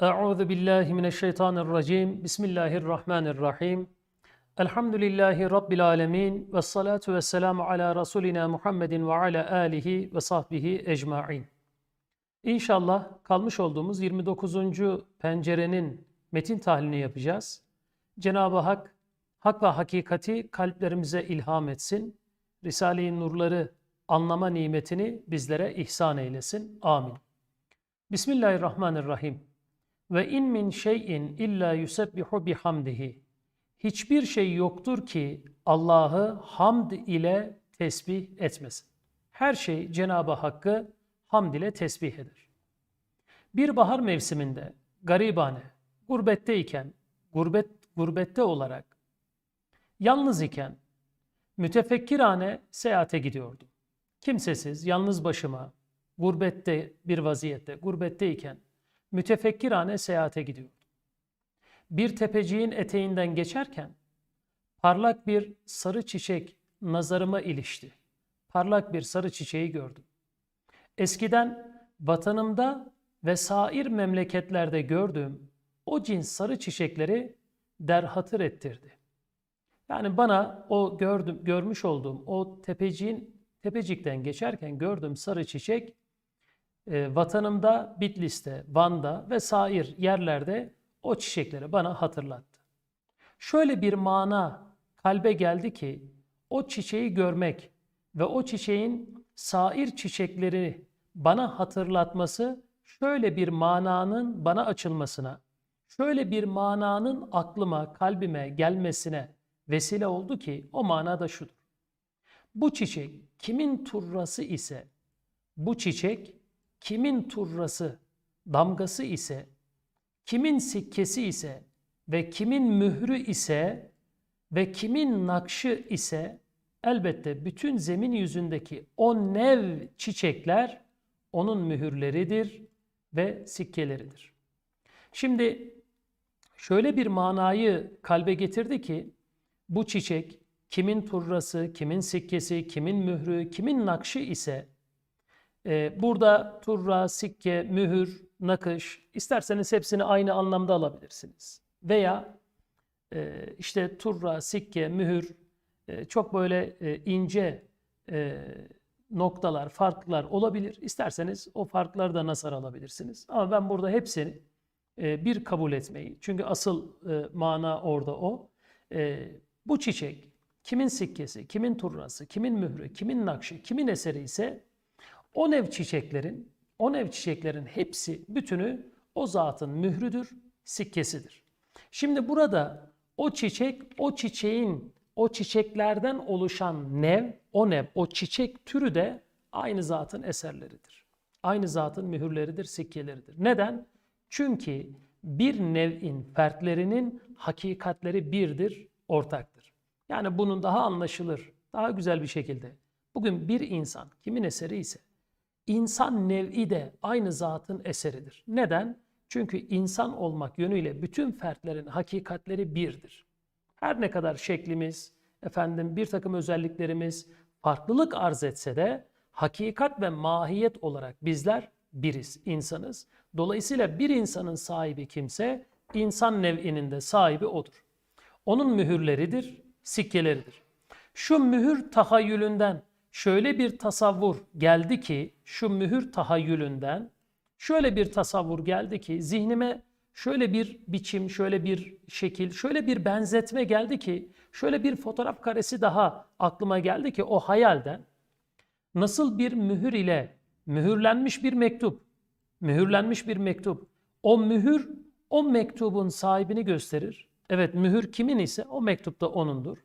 Euzu billahi mineşşeytanirracim. Bismillahirrahmanirrahim. Elhamdülillahi rabbil alamin ve salatu vesselamu ala rasulina Muhammedin ve ala alihi ve sahbihi ecmaîn. İnşallah kalmış olduğumuz 29. pencerenin metin tahlilini yapacağız. Cenab-ı Hak hak ve hakikati kalplerimize ilham etsin. Risale-i Nurları anlama nimetini bizlere ihsan eylesin. Amin. Bismillahirrahmanirrahim. Ve in min şeyin illa yusebbihu bihamdihi. Hiçbir şey yoktur ki Allah'ı hamd ile tesbih etmesin. Her şey Cenab-ı Hakk'ı hamd ile tesbih eder. Bir bahar mevsiminde garibane, gurbetteyken, gurbet gurbette olarak yalnız iken mütefekkirane seyahate gidiyordum. Kimsesiz, yalnız başıma, gurbette bir vaziyette, gurbetteyken mütefekkirane seyahate gidiyordum. Bir tepeciğin eteğinden geçerken parlak bir sarı çiçek nazarıma ilişti. Parlak bir sarı çiçeği gördüm. Eskiden vatanımda ve sair memleketlerde gördüğüm o cins sarı çiçekleri derhatır ettirdi. Yani bana o gördüm, görmüş olduğum o tepeciğin tepecikten geçerken gördüğüm sarı çiçek e, vatanımda, Bitlis'te, Van'da ve sair yerlerde o çiçekleri bana hatırlattı. Şöyle bir mana kalbe geldi ki o çiçeği görmek ve o çiçeğin sair çiçekleri bana hatırlatması şöyle bir mananın bana açılmasına, şöyle bir mananın aklıma, kalbime gelmesine vesile oldu ki o manada şudur. Bu çiçek kimin turrası ise, bu çiçek kimin turrası, damgası ise, kimin sikkesi ise ve kimin mührü ise ve kimin nakşı ise elbette bütün zemin yüzündeki o nev çiçekler onun mühürleridir ve sikkeleridir. Şimdi şöyle bir manayı kalbe getirdi ki bu çiçek kimin turrası, kimin sikkesi, kimin mührü, kimin nakşı ise burada turra, sikke, mühür, nakış isterseniz hepsini aynı anlamda alabilirsiniz. Veya e, işte turra, sikke, mühür e, çok böyle e, ince noktalar, farklar olabilir. İsterseniz o farkları da nasar alabilirsiniz. Ama ben burada hepsini bir kabul etmeyi, çünkü asıl mana orada o. Bu çiçek kimin sikkesi, kimin turrası, kimin mührü, kimin nakşı, kimin eseri ise o nev çiçeklerin, o nev çiçeklerin hepsi, bütünü o zatın mührüdür, sikkesidir. Şimdi burada o çiçek, o çiçeğin, o çiçeklerden oluşan nev, o nev, o çiçek türü de aynı zatın eserleridir. Aynı zatın mühürleridir, sikkeleridir. Neden? Çünkü bir nev'in fertlerinin hakikatleri birdir, ortaktır. Yani bunun daha anlaşılır, daha güzel bir şekilde. Bugün bir insan kimin eseri ise insan nev'i de aynı zatın eseridir. Neden? Çünkü insan olmak yönüyle bütün fertlerin hakikatleri birdir. Her ne kadar şeklimiz, efendim bir takım özelliklerimiz farklılık arz etse de hakikat ve mahiyet olarak bizler biriz, insanız. Dolayısıyla bir insanın sahibi kimse, insan nev'inin de sahibi odur. Onun mühürleridir, sikkeleridir. Şu mühür tahayyülünden şöyle bir tasavvur geldi ki, şu mühür tahayyülünden şöyle bir tasavvur geldi ki zihnime şöyle bir biçim, şöyle bir şekil, şöyle bir benzetme geldi ki, şöyle bir fotoğraf karesi daha aklıma geldi ki o hayalden nasıl bir mühür ile mühürlenmiş bir mektup, mühürlenmiş bir mektup, o mühür o mektubun sahibini gösterir. Evet mühür kimin ise o mektup da onundur.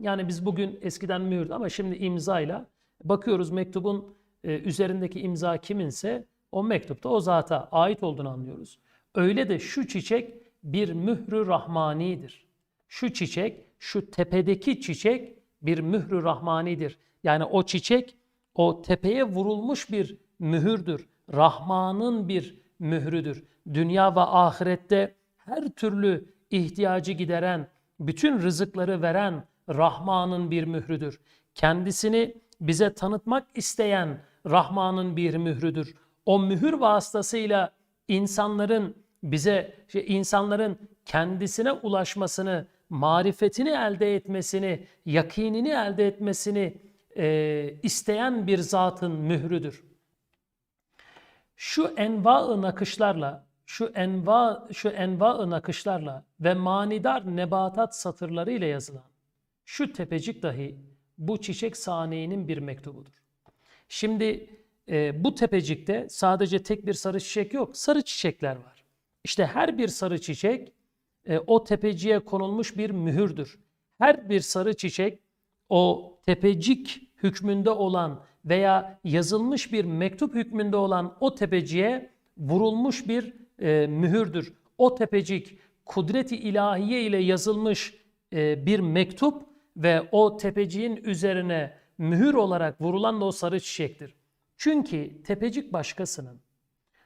Yani biz bugün eskiden mühürdü ama şimdi imzayla bakıyoruz mektubun e, üzerindeki imza kiminse o mektupta o zata ait olduğunu anlıyoruz. Öyle de şu çiçek bir mührü rahmanidir. Şu çiçek, şu tepedeki çiçek bir mührü rahmanidir. Yani o çiçek o tepeye vurulmuş bir mühürdür. Rahman'ın bir mührüdür. Dünya ve ahirette her türlü ihtiyacı gideren, bütün rızıkları veren Rahman'ın bir mührüdür. Kendisini bize tanıtmak isteyen Rahman'ın bir mührüdür. O mühür vasıtasıyla insanların bize işte insanların kendisine ulaşmasını, marifetini elde etmesini, yakinini elde etmesini e, isteyen bir zatın mührüdür. Şu enva-ı nakışlarla, şu enva şu enva-ı nakışlarla ve manidar nebatat satırları ile yazılan şu tepecik dahi bu çiçek saniyenin bir mektubudur. Şimdi e, bu tepecikte sadece tek bir sarı çiçek yok, sarı çiçekler var. İşte her bir sarı çiçek e, o tepeciye konulmuş bir mühürdür. Her bir sarı çiçek o tepecik hükmünde olan veya yazılmış bir mektup hükmünde olan o tepeciye vurulmuş bir e, mühürdür. O tepecik kudreti ilahiye ile yazılmış e, bir mektup ve o tepeciğin üzerine mühür olarak vurulan da o sarı çiçektir. Çünkü tepecik başkasının,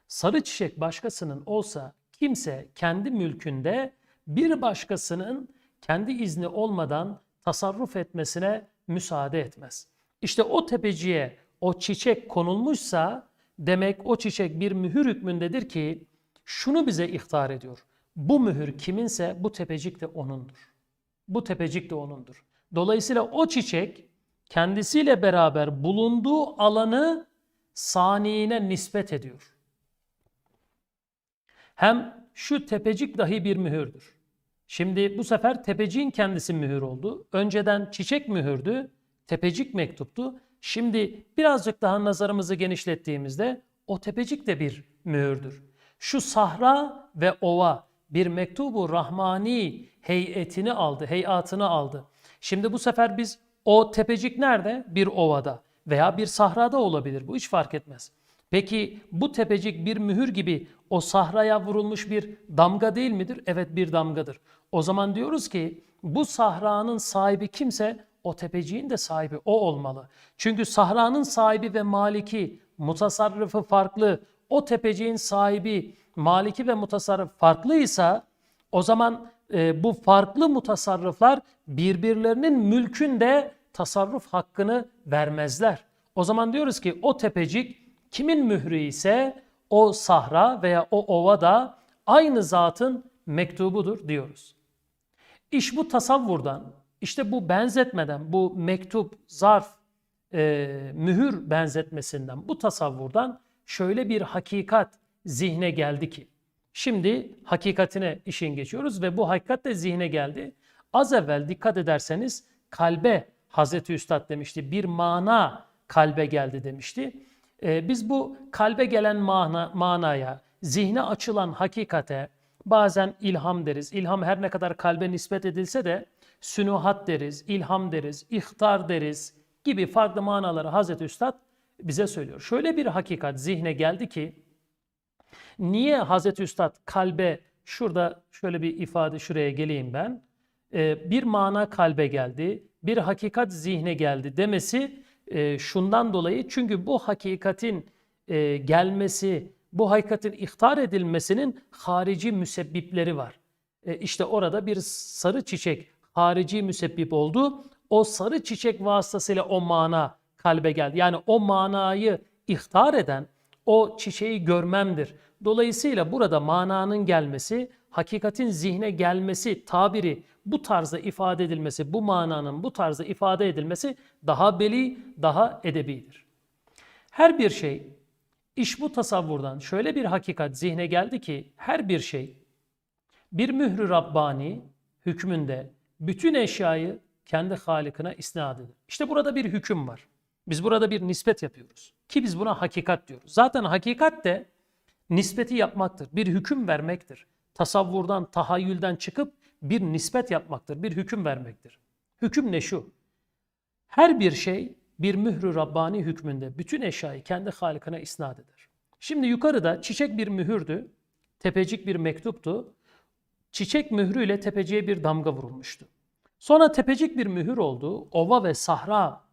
sarı çiçek başkasının olsa kimse kendi mülkünde bir başkasının kendi izni olmadan tasarruf etmesine müsaade etmez. İşte o tepeciye o çiçek konulmuşsa demek o çiçek bir mühür hükmündedir ki şunu bize ihtar ediyor. Bu mühür kiminse bu tepecik de onundur. Bu tepecik de onundur. Dolayısıyla o çiçek kendisiyle beraber bulunduğu alanı saniyine nispet ediyor. Hem şu tepecik dahi bir mühürdür. Şimdi bu sefer tepeciğin kendisi mühür oldu. Önceden çiçek mühürdü, tepecik mektuptu. Şimdi birazcık daha nazarımızı genişlettiğimizde o tepecik de bir mühürdür. Şu sahra ve ova bir mektubu rahmani heyetini aldı, heyatını aldı. Şimdi bu sefer biz o tepecik nerede? Bir ovada veya bir sahrada olabilir. Bu hiç fark etmez. Peki bu tepecik bir mühür gibi o sahraya vurulmuş bir damga değil midir? Evet bir damgadır. O zaman diyoruz ki bu sahranın sahibi kimse o tepeciğin de sahibi o olmalı. Çünkü sahranın sahibi ve maliki, mutasarrıfı farklı. O tepeciğin sahibi, maliki ve mutasarrıf farklıysa o zaman e, bu farklı mutasarrıflar birbirlerinin mülkünde tasarruf hakkını vermezler. O zaman diyoruz ki o tepecik kimin mührü ise o sahra veya o ova da aynı zatın mektubudur diyoruz. İş bu tasavvurdan, işte bu benzetmeden, bu mektup, zarf, e, mühür benzetmesinden, bu tasavvurdan şöyle bir hakikat zihne geldi ki. Şimdi hakikatine işin geçiyoruz ve bu hakikat de zihne geldi. Az evvel dikkat ederseniz kalbe Hazreti Üstad demişti. Bir mana kalbe geldi demişti. Ee, biz bu kalbe gelen mana, manaya, zihne açılan hakikate bazen ilham deriz. İlham her ne kadar kalbe nispet edilse de sünuhat deriz, ilham deriz, ihtar deriz gibi farklı manaları Hazreti Üstad bize söylüyor. Şöyle bir hakikat zihne geldi ki niye Hazreti Üstad kalbe şurada şöyle bir ifade şuraya geleyim ben. Ee, bir mana kalbe geldi, bir hakikat zihne geldi demesi e, şundan dolayı çünkü bu hakikatin e, gelmesi, bu hakikatin ihtar edilmesinin harici müsebbipleri var. E, işte orada bir sarı çiçek harici müsebbip oldu. O sarı çiçek vasıtasıyla o mana kalbe geldi. Yani o manayı ihtar eden o çiçeği görmemdir. Dolayısıyla burada mananın gelmesi, hakikatin zihne gelmesi tabiri bu tarzda ifade edilmesi, bu mananın bu tarzda ifade edilmesi daha beli, daha edebidir. Her bir şey iş bu tasavvurdan şöyle bir hakikat zihne geldi ki her bir şey bir mührü Rabbani hükmünde bütün eşyayı kendi halikine isnat eder. İşte burada bir hüküm var. Biz burada bir nispet yapıyoruz. Ki biz buna hakikat diyoruz. Zaten hakikat de nispeti yapmaktır. Bir hüküm vermektir. Tasavvurdan, tahayyülden çıkıp bir nispet yapmaktır. Bir hüküm vermektir. Hüküm ne şu? Her bir şey bir mührü Rabbani hükmünde bütün eşyayı kendi halikine isnat eder. Şimdi yukarıda çiçek bir mühürdü, tepecik bir mektuptu. Çiçek mührüyle tepeciye bir damga vurulmuştu. Sonra tepecik bir mühür oldu. Ova ve sahra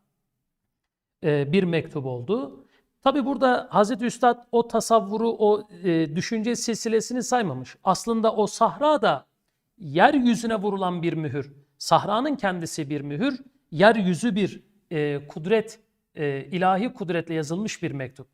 bir mektup oldu. Tabi burada Hazreti Üstad o tasavvuru, o e, düşünce silsilesini saymamış. Aslında o sahra da yeryüzüne vurulan bir mühür. Sahranın kendisi bir mühür, yeryüzü bir e, kudret, e, ilahi kudretle yazılmış bir mektup.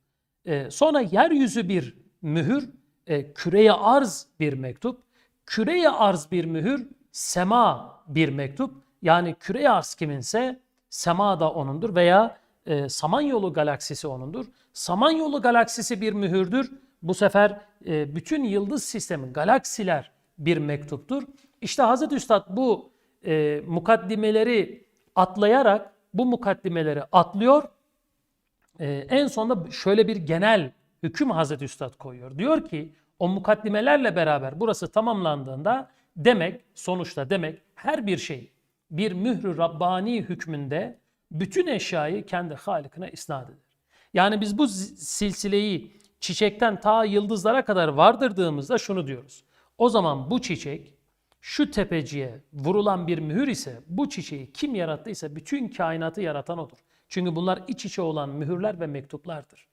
E, sonra yeryüzü bir mühür e, küreye arz bir mektup, küreye arz bir mühür, sema bir mektup. Yani küreye arz kiminse sema da onundur veya e, Samanyolu galaksisi onundur. Samanyolu galaksisi bir mühürdür. Bu sefer e, bütün yıldız sistemi, galaksiler bir mektuptur. İşte Hazreti Üstad bu e, mukaddimeleri atlayarak bu mukaddimeleri atlıyor. E, en sonunda şöyle bir genel hüküm Hazreti Üstad koyuyor. Diyor ki o mukaddimelerle beraber burası tamamlandığında demek sonuçta demek her bir şey bir mührü Rabbani hükmünde bütün eşyayı kendi halikine isnat eder. Yani biz bu silsileyi çiçekten ta yıldızlara kadar vardırdığımızda şunu diyoruz. O zaman bu çiçek şu tepeciye vurulan bir mühür ise bu çiçeği kim yarattıysa bütün kainatı yaratan odur. Çünkü bunlar iç içe olan mühürler ve mektuplardır.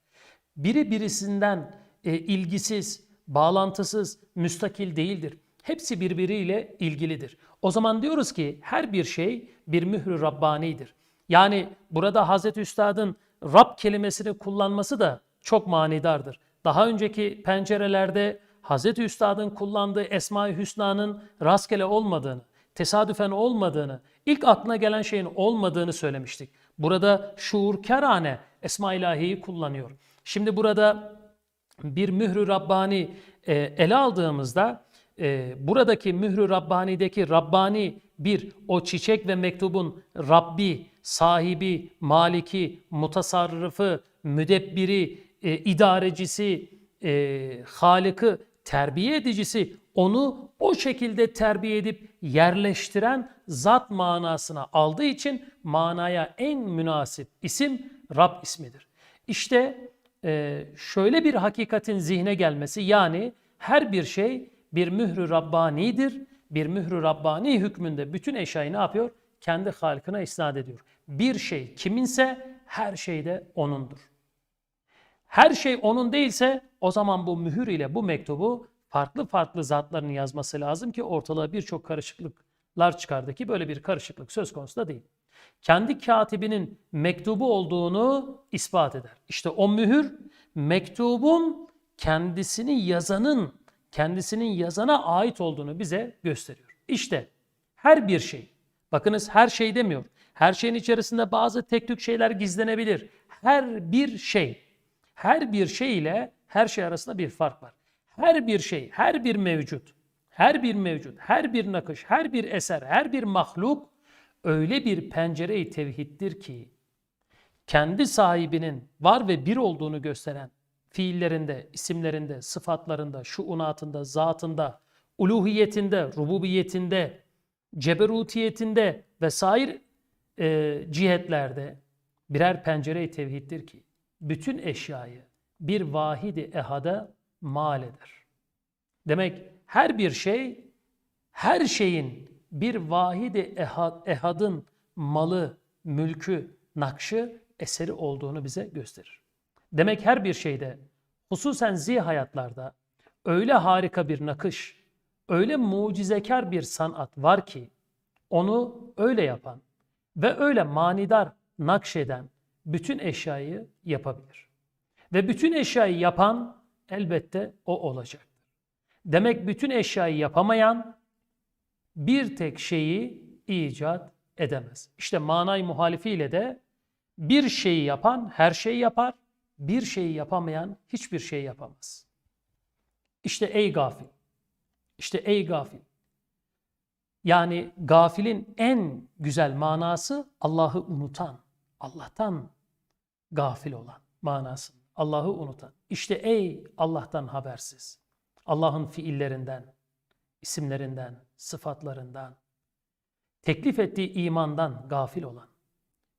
Biri birisinden e, ilgisiz, bağlantısız, müstakil değildir. Hepsi birbiriyle ilgilidir. O zaman diyoruz ki her bir şey bir mührü Rabbani'dir. Yani burada Hazreti Üstad'ın Rab kelimesini kullanması da çok manidardır. Daha önceki pencerelerde Hazreti Üstad'ın kullandığı Esma-i Hüsna'nın rastgele olmadığını, tesadüfen olmadığını, ilk aklına gelen şeyin olmadığını söylemiştik. Burada şuurkarane Esma ilahiyi kullanıyor. Şimdi burada bir mührü Rabbani e, ele aldığımızda e, buradaki mührü Rabbani'deki Rabbani bir o çiçek ve mektubun Rabbi, sahibi, maliki, mutasarrıfı, müdebbiri, e, idarecisi, e, halıkı, terbiye edicisi onu o şekilde terbiye edip yerleştiren zat manasına aldığı için manaya en münasip isim Rab ismidir. İşte e, şöyle bir hakikatin zihne gelmesi yani her bir şey bir mührü Rabbani'dir. Bir mührü Rabbani hükmünde bütün eşyayı ne yapıyor? Kendi halkına isnat ediyor. Bir şey kiminse her şey de onundur. Her şey onun değilse o zaman bu mühür ile bu mektubu farklı farklı zatların yazması lazım ki ortalığa birçok karışıklıklar çıkardı ki böyle bir karışıklık söz konusu da değil. Kendi katibinin mektubu olduğunu ispat eder. İşte o mühür mektubun kendisini yazanın, kendisinin yazana ait olduğunu bize gösteriyor. İşte her bir şey, bakınız her şey demiyor. Her şeyin içerisinde bazı tek tük şeyler gizlenebilir. Her bir şey, her bir şey ile her şey arasında bir fark var. Her bir şey, her bir mevcut, her bir mevcut, her bir nakış, her bir eser, her bir mahluk öyle bir pencere-i tevhiddir ki kendi sahibinin var ve bir olduğunu gösteren fiillerinde, isimlerinde, sıfatlarında, şuunatında, zatında, uluhiyetinde, rububiyetinde, ceberutiyetinde vesaire e, cihetlerde birer pencere-i tevhiddir ki bütün eşyayı bir vahidi ehada mal eder. Demek her bir şey her şeyin bir vahidi ehad, ehadın malı, mülkü, nakşı, eseri olduğunu bize gösterir. Demek her bir şeyde hususen zi hayatlarda öyle harika bir nakış, öyle mucizekar bir sanat var ki onu öyle yapan ve öyle manidar nakşeden bütün eşyayı yapabilir. Ve bütün eşyayı yapan elbette o olacaktır. Demek bütün eşyayı yapamayan bir tek şeyi icat edemez. İşte manay muhalifiyle de bir şeyi yapan her şeyi yapar, bir şeyi yapamayan hiçbir şey yapamaz. İşte ey gafil, işte ey gafil. Yani gafilin en güzel manası Allah'ı unutan, Allah'tan gafil olan manası. Allah'ı unutan. İşte ey Allah'tan habersiz. Allah'ın fiillerinden, isimlerinden, sıfatlarından, teklif ettiği imandan gafil olan.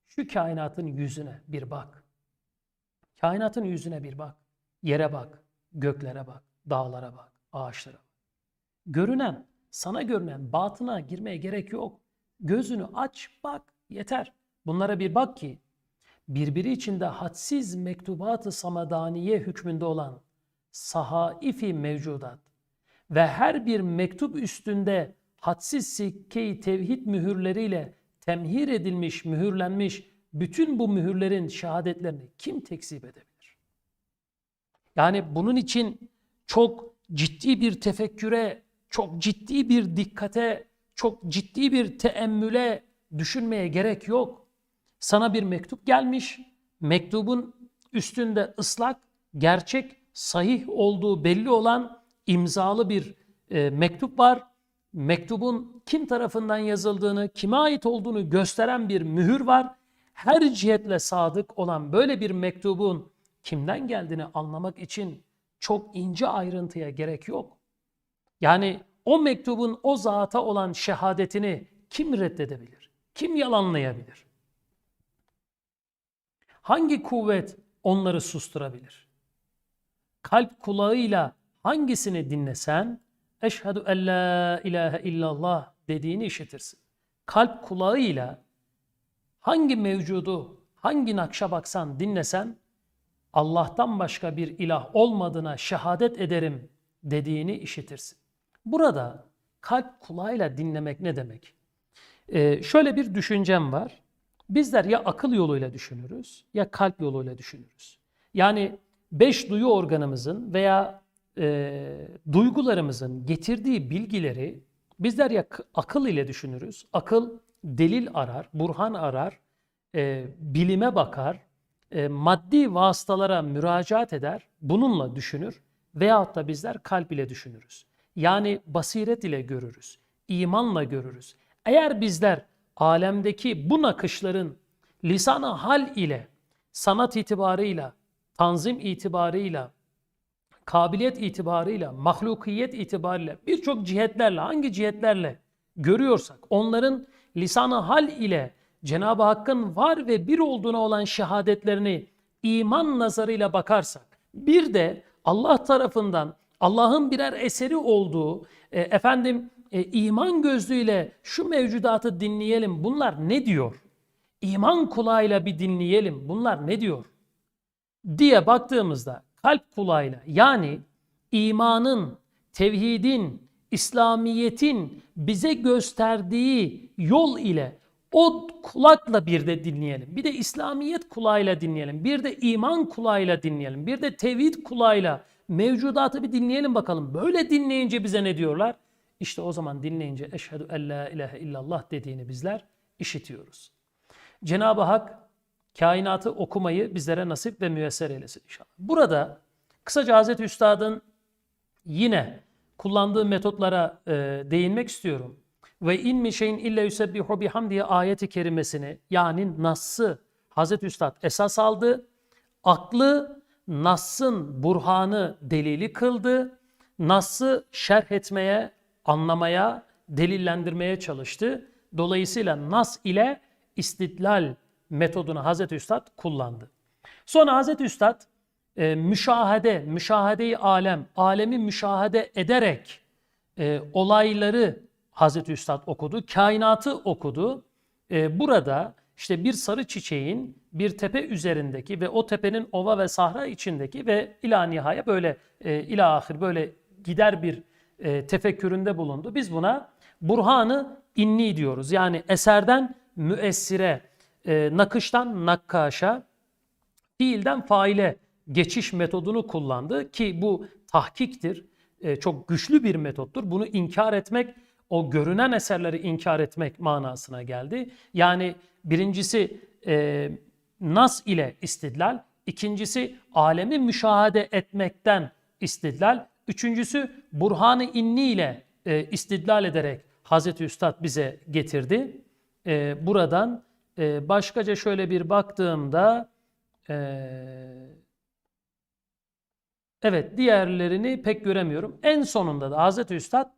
Şu kainatın yüzüne bir bak. Kainatın yüzüne bir bak. Yere bak, göklere bak, dağlara bak, ağaçlara bak. Görünen, sana görünen batına girmeye gerek yok. Gözünü aç, bak, yeter. Bunlara bir bak ki birbiri içinde hadsiz mektubat-ı samadaniye hükmünde olan sahaifi mevcudat ve her bir mektup üstünde hadsiz sikke tevhid mühürleriyle temhir edilmiş, mühürlenmiş bütün bu mühürlerin şehadetlerini kim tekzip edebilir? Yani bunun için çok ciddi bir tefekküre, çok ciddi bir dikkate, çok ciddi bir teemmüle düşünmeye gerek yok. Sana bir mektup gelmiş. Mektubun üstünde ıslak, gerçek, sahih olduğu belli olan imzalı bir e, mektup var. Mektubun kim tarafından yazıldığını, kime ait olduğunu gösteren bir mühür var. Her cihetle sadık olan böyle bir mektubun kimden geldiğini anlamak için çok ince ayrıntıya gerek yok. Yani o mektubun o zata olan şehadetini kim reddedebilir? Kim yalanlayabilir? Hangi kuvvet onları susturabilir? Kalp kulağıyla hangisini dinlesen eşhedü en la ilahe illallah dediğini işitirsin. Kalp kulağıyla hangi mevcudu, hangi nakşa baksan dinlesen Allah'tan başka bir ilah olmadığına şehadet ederim dediğini işitirsin. Burada kalp kulağıyla dinlemek ne demek? Ee, şöyle bir düşüncem var. Bizler ya akıl yoluyla düşünürüz ya kalp yoluyla düşünürüz. Yani beş duyu organımızın veya e, duygularımızın getirdiği bilgileri bizler ya akıl ile düşünürüz. Akıl delil arar, burhan arar, e, bilime bakar, e, maddi vasıtalara müracaat eder, bununla düşünür veyahut da bizler kalp ile düşünürüz. Yani basiret ile görürüz, imanla görürüz. Eğer bizler alemdeki bu nakışların lisanı hal ile, sanat itibarıyla, tanzim itibarıyla, kabiliyet itibarıyla, mahlukiyet itibariyle birçok cihetlerle, hangi cihetlerle görüyorsak onların lisanı hal ile Cenab-ı Hakk'ın var ve bir olduğuna olan şehadetlerini iman nazarıyla bakarsak, bir de Allah tarafından Allah'ın birer eseri olduğu, e, efendim e, iman gözlüğüyle şu mevcudatı dinleyelim. Bunlar ne diyor? İman kulağıyla bir dinleyelim. Bunlar ne diyor? Diye baktığımızda kalp kulağıyla yani imanın, tevhidin, İslamiyetin bize gösterdiği yol ile o kulakla bir de dinleyelim. Bir de İslamiyet kulağıyla dinleyelim. Bir de iman kulağıyla dinleyelim. Bir de tevhid kulağıyla mevcudatı bir dinleyelim bakalım. Böyle dinleyince bize ne diyorlar? İşte o zaman dinleyince eşhedü en la ilahe illallah dediğini bizler işitiyoruz. Cenab-ı Hak kainatı okumayı bizlere nasip ve müyesser eylesin inşallah. Burada kısaca Hazreti Üstad'ın yine kullandığı metotlara e, değinmek istiyorum. Ve in mi şeyin illa yusebbihu bihamdiye ayeti kerimesini yani Nas'ı Hazreti Üstad esas aldı. Aklı Nas'ın burhanı delili kıldı. Nas'ı şerh etmeye, anlamaya, delillendirmeye çalıştı. Dolayısıyla Nas ile istidlal metodunu Hazreti Üstad kullandı. Sonra Hazreti Üstad e, müşahede, müşahedeyi alem, alemi müşahede ederek e, olayları Hazreti Üstad okudu, kainatı okudu. E, burada işte bir sarı çiçeğin bir tepe üzerindeki ve o tepenin ova ve sahra içindeki ve ila nihaya böyle e, ila ahir böyle gider bir e, tefekküründe bulundu. Biz buna burhanı inni diyoruz. Yani eserden müessire, e, nakıştan nakkaşa, fiilden faile geçiş metodunu kullandı ki bu tahkiktir. E, çok güçlü bir metottur. Bunu inkar etmek, o görünen eserleri inkar etmek manasına geldi. Yani birincisi e, nas ile istidlal, ikincisi alemi müşahede etmekten istidlal, üçüncüsü burhanı inni ile e, istidlal ederek Hazreti Üstad bize getirdi. E, buradan e, başkaca şöyle bir baktığımda e, evet diğerlerini pek göremiyorum. En sonunda da Hazreti Üstad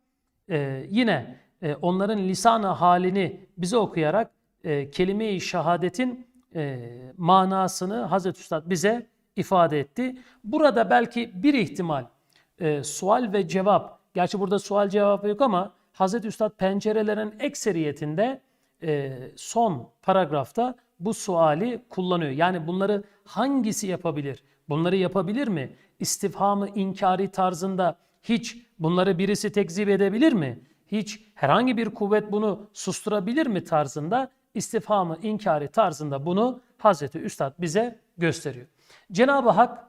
e, yine e, onların lisanı halini bize okuyarak e, kelime-i şehadetin e, manasını Hazreti Üstad bize ifade etti. Burada belki bir ihtimal e, sual ve cevap, gerçi burada sual cevap yok ama Hazreti Üstad pencerelerin ekseriyetinde e, son paragrafta bu suali kullanıyor. Yani bunları hangisi yapabilir? Bunları yapabilir mi? İstifhamı inkari tarzında hiç bunları birisi tekzip edebilir mi? Hiç herhangi bir kuvvet bunu susturabilir mi tarzında istifhamı inkari tarzında bunu Hazreti Üstad bize gösteriyor. Cenab-ı Hak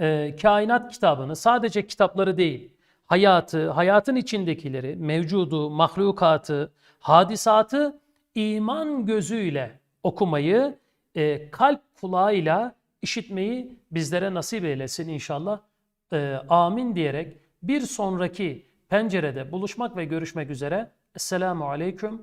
e, kainat kitabını sadece kitapları değil, hayatı, hayatın içindekileri, mevcudu, mahlukatı, hadisatı iman gözüyle okumayı, e, kalp kulağıyla işitmeyi bizlere nasip eylesin inşallah. E, amin diyerek bir sonraki pencerede buluşmak ve görüşmek üzere. Esselamu Aleyküm